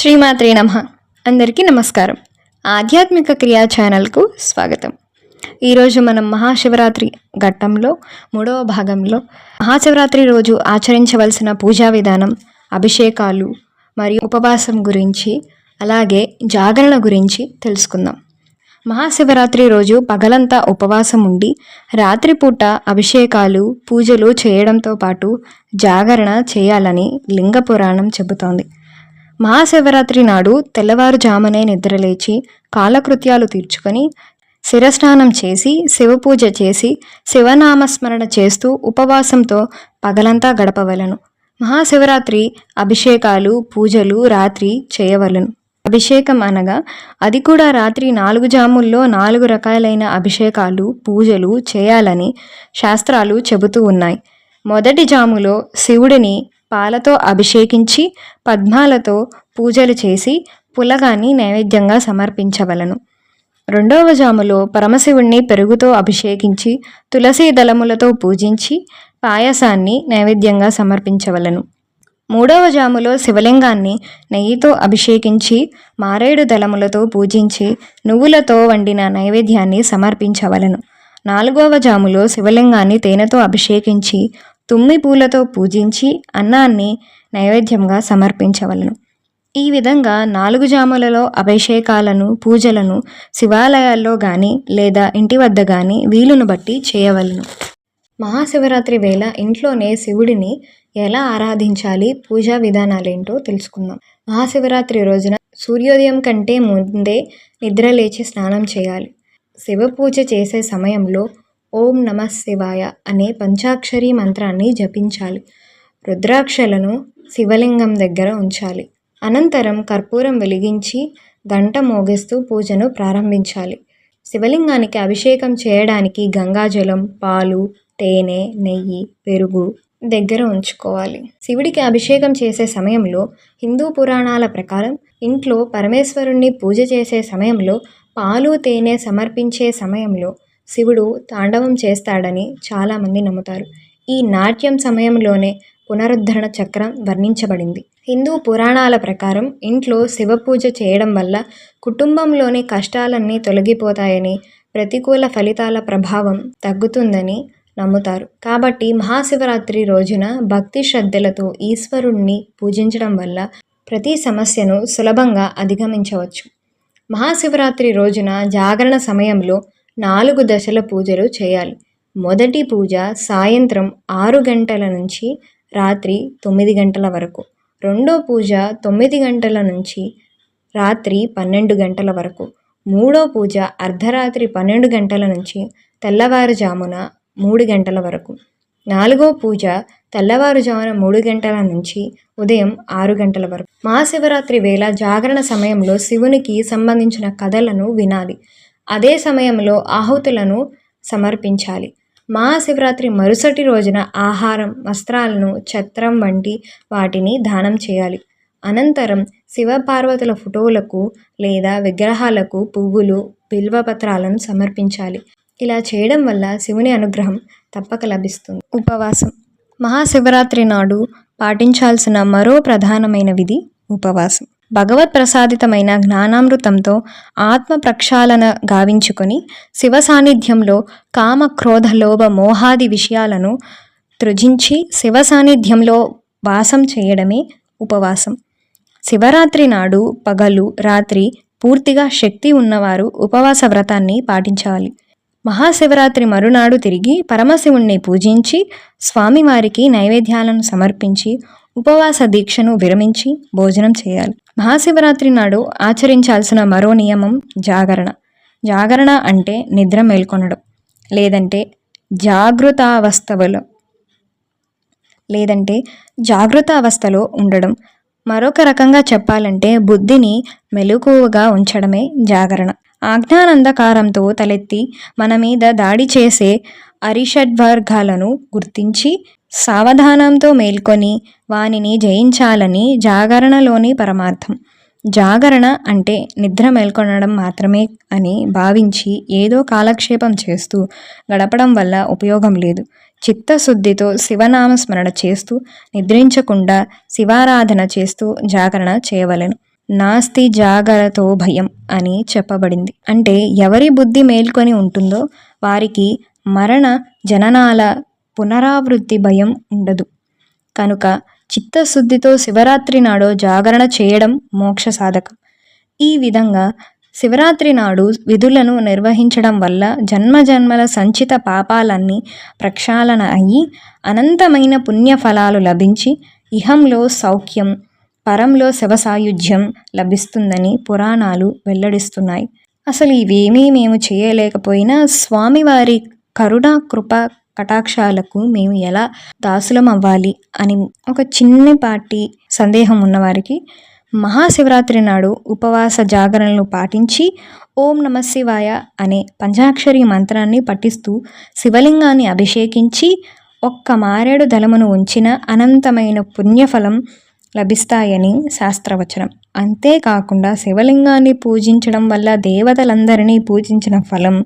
శ్రీమాత్రే నమ. అందరికీ నమస్కారం. ఆధ్యాత్మిక క్రియా ఛానల్కు స్వాగతం. ఈరోజు మనం మహాశివరాత్రి ఘట్టంలో మూడవ భాగంలో మహాశివరాత్రి రోజు ఆచరించవలసిన పూజా విధానం అభిషేకాలు మరియు ఉపవాసం గురించి అలాగే జాగరణ గురించి తెలుసుకుందాం. మహాశివరాత్రి రోజు పగలంతా ఉపవాసం ఉండి రాత్రిపూట అభిషేకాలు పూజలు చేయడంతో పాటు జాగరణ చేయాలని లింగ పురాణం చెబుతోంది. మహాశివరాత్రి నాడు తెల్లవారుజామునే నిద్రలేచి కాలకృత్యాలు తీర్చుకొని శిరస్నానం చేసి శివపూజ చేసి శివనామస్మరణ చేస్తూ ఉపవాసంతో పగలంతా గడపవలను. మహాశివరాత్రి అభిషేకాలు పూజలు రాత్రి చేయవలను. అభిషేకం అనగా అది కూడా రాత్రి నాలుగు జాముల్లో నాలుగు రకాలైన అభిషేకాలు పూజలు చేయాలని శాస్త్రాలు చెబుతూ ఉన్నాయి. మొదటి జాములో శివుడిని పాలతో అభిషేకించి పద్మాలతో పూజలు చేసి పులగాన్ని నైవేద్యంగా సమర్పించవలను. రెండవ జాములో పరమశివుణ్ణి పెరుగుతో అభిషేకించి తులసి దళములతో పూజించి పాయసాన్ని నైవేద్యంగా సమర్పించవలను. మూడవ జాములో శివలింగాన్ని నెయ్యితో అభిషేకించి మారేడు దళములతో పూజించి నువ్వులతో వండిన నైవేద్యాన్ని సమర్పించవలను. నాలుగవ జాములో శివలింగాన్ని తేనెతో అభిషేకించి తుమ్మి పూలతో పూజించి అన్నాన్ని నైవేద్యంగా సమర్పించవలను. ఈ విధంగా నాలుగు జాములలో అభిషేకాలను పూజలను శివాలయాల్లో కానీ లేదా ఇంటి వద్ద కానీ వీలును బట్టి చేయవలను. మహాశివరాత్రి వేళ ఇంట్లోనే శివుడిని ఎలా ఆరాధించాలి పూజా విధానాలేంటో తెలుసుకుందాం. మహాశివరాత్రి రోజున సూర్యోదయం కంటే ముందే నిద్ర లేచి స్నానం చేయాలి. శివ పూజ చేసే సమయంలో ఓం నమ శివాయ అనే పంచాక్షరి మంత్రాన్ని జపించాలి. రుద్రాక్షలను శివలింగం దగ్గర ఉంచాలి. అనంతరం కర్పూరం వెలిగించి గంట మోగిస్తూ పూజను ప్రారంభించాలి. శివలింగానికి అభిషేకం చేయడానికి గంగాజలం పాలు తేనె నెయ్యి పెరుగు దగ్గర ఉంచుకోవాలి. శివుడికి అభిషేకం చేసే సమయంలో హిందూ పురాణాల ప్రకారం ఇంట్లో పరమేశ్వరుణ్ణి పూజ చేసే సమయంలో పాలు తేనె సమర్పించే సమయంలో శివుడు తాండవం చేస్తాడని చాలామంది నమ్ముతారు. ఈ నాట్యం సమయంలోనే పునరుద్ధరణ చక్రం వర్ణించబడింది. హిందూ పురాణాల ప్రకారం ఇంట్లో శివ పూజ చేయడం వల్ల కుటుంబంలోని కష్టాలన్నీ తొలగిపోతాయని ప్రతికూల ఫలితాల ప్రభావం తగ్గుతుందని నమ్ముతారు. కాబట్టి మహాశివరాత్రి రోజున భక్తి శ్రద్ధలతో ఈశ్వరుణ్ణి పూజించడం వల్ల ప్రతి సమస్యను సులభంగా అధిగమించవచ్చు. మహాశివరాత్రి రోజున జాగరణ సమయంలో నాలుగు దశల పూజలు చేయాలి. మొదటి పూజ సాయంత్రం ఆరు గంటల నుంచి రాత్రి తొమ్మిది గంటల వరకు. రెండో పూజ తొమ్మిది గంటల నుంచి రాత్రి పన్నెండు గంటల వరకు. మూడో పూజ అర్ధరాత్రి పన్నెండు గంటల నుంచి తెల్లవారుజామున మూడు గంటల వరకు. నాలుగో పూజ తెల్లవారుజామున మూడు గంటల నుంచి ఉదయం ఆరు గంటల వరకు. మహాశివరాత్రి వేళ జాగరణ సమయంలో శివునికి సంబంధించిన కథలను వినాలి. అదే సమయంలో ఆహుతులను సమర్పించాలి. మహాశివరాత్రి మరుసటి రోజున ఆహారం వస్త్రాలను ఛత్రం వంటి వాటిని దానం చేయాలి. అనంతరం శివపార్వతుల ఫోటోలకు లేదా విగ్రహాలకు పువ్వులు బిల్వపత్రాలను సమర్పించాలి. ఇలా చేయడం వల్ల శివుని అనుగ్రహం తప్పక లభిస్తుంది. ఉపవాసం. మహాశివరాత్రి నాడు పాటించాల్సిన మరో ప్రధానమైన విధి ఉపవాసం. భగవత్ ప్రసాదితమైన జ్ఞానామృతంతో ఆత్మ ప్రక్షాళన గావించుకొని శివ సాన్నిధ్యంలో కామ క్రోధ లోభ మోహాది విషయాలను త్రుజించి శివ సాన్నిధ్యంలో వాసం చేయడమే ఉపవాసం. శివరాత్రి నాడు పగలు రాత్రి పూర్తిగా శక్తి ఉన్నవారు ఉపవాస వ్రతాన్ని పాటించాలి. మహాశివరాత్రి మరునాడు తిరిగి పరమశివుణ్ణి పూజించి స్వామివారికి నైవేద్యాలను సమర్పించి ఉపవాస దీక్షను విరమించి భోజనం చేయాలి. మహాశివరాత్రి నాడు ఆచరించాల్సిన మరో నియమం జాగరణ. జాగరణ అంటే నిద్ర మేల్కొనడం. లేదంటే జాగృతావస్థలో లేదంటే జాగృత అవస్థలో ఉండడం. మరొక రకంగా చెప్పాలంటే బుద్ధిని మెలకువగా ఉంచడమే జాగరణ. ఆజ్ఞానందకారంతో తలెత్తి మన మీద దాడి చేసే అరిషడ్వర్గాలను గుర్తించి సావధానంతో మేల్కొని వానిని జయించాలని జాగరణలోని పరమార్థం. జాగరణ అంటే నిద్ర మేల్కొనడం మాత్రమే అని భావించి ఏదో కాలక్షేపం చేస్తూ గడపడం వల్ల ఉపయోగం లేదు. చిత్తశుద్ధితో శివనామస్మరణ చేస్తూ నిద్రించకుండా శివారాధన చేస్తూ జాగరణ చేయవలెను. నాస్తి జాగరతో భయం అని చెప్పబడింది. అంటే ఎవరి బుద్ధి మేల్కొని ఉంటుందో వారికి మరణ జననాల పునరావృత్తి భయం ఉండదు. కనుక చిత్తశుద్ధితో శివరాత్రి నాడు జాగరణ చేయడం మోక్ష సాధకం. ఈ విధంగా శివరాత్రి నాడు విధులను నిర్వహించడం వల్ల జన్మజన్మల సంచిత పాపాలన్నీ ప్రక్షాళన అయ్యి అనంతమైన పుణ్యఫలాలు లభించి ఇహంలో సౌఖ్యం పరంలో శివసాయుధ్యం లభిస్తుందని పురాణాలు వెల్లడిస్తున్నాయి. అసలు ఇవేమీ మేము చేయలేకపోయినా స్వామివారి కరుణ కృప కటాక్షాలకు మేము ఎలా దాసులం అవ్వాలి అని ఒక చిన్నపాటి సందేహం ఉన్నవారికి మహాశివరాత్రి నాడు ఉపవాస జాగరణలు పాటించి ఓం నమ శివాయ అనే పంచాక్షరి మంత్రాన్ని పఠిస్తూ శివలింగాన్ని అభిషేకించి ఒక్క మారేడు దళమును ఉంచిన అనంతమైన పుణ్యఫలం లభిస్తాయని శాస్త్రవచనం. అంతేకాకుండా శివలింగాన్ని పూజించడం వల్ల దేవతలందరినీ పూజించిన ఫలం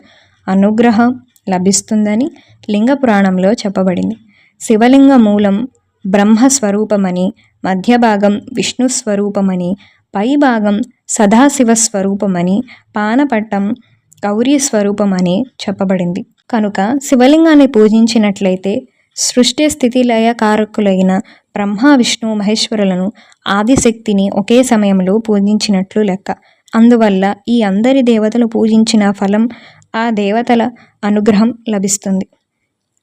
అనుగ్రహం లభిస్తుందని లింగ పురాణంలో చెప్పబడింది. శివలింగ మూలం బ్రహ్మస్వరూపమని మధ్య భాగం విష్ణు స్వరూపమని పై భాగం సదాశివ స్వరూపమని పానపట్టం గౌరీ స్వరూపమని చెప్పబడింది. కనుక శివలింగాన్ని పూజించినట్లయితే సృష్టి స్థితి లయ కారకులైన బ్రహ్మ విష్ణు మహేశ్వరులను ఆదిశక్తిని ఒకే సమయంలో పూజించినట్లు లెక్క. అందువల్ల ఈ అందరి దేవతలు పూజించిన ఫలం ఆ దేవతల అనుగ్రహం లభిస్తుంది.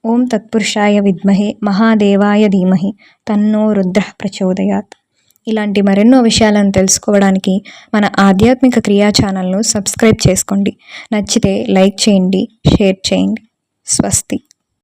ఓం తత్పురుషాయ విద్మహే మహాదేవాయ ధీమహి తన్నో రుద్ర ప్రచోదయాత్. ఇలాంటి మరెన్నో విషయాలను తెలుసుకోవడానికి మన ఆధ్యాత్మిక క్రియా ఛానల్ను సబ్స్క్రైబ్ చేసుకోండి. నచ్చితే లైక్ చేయండి షేర్ చేయండి. స్వస్తి.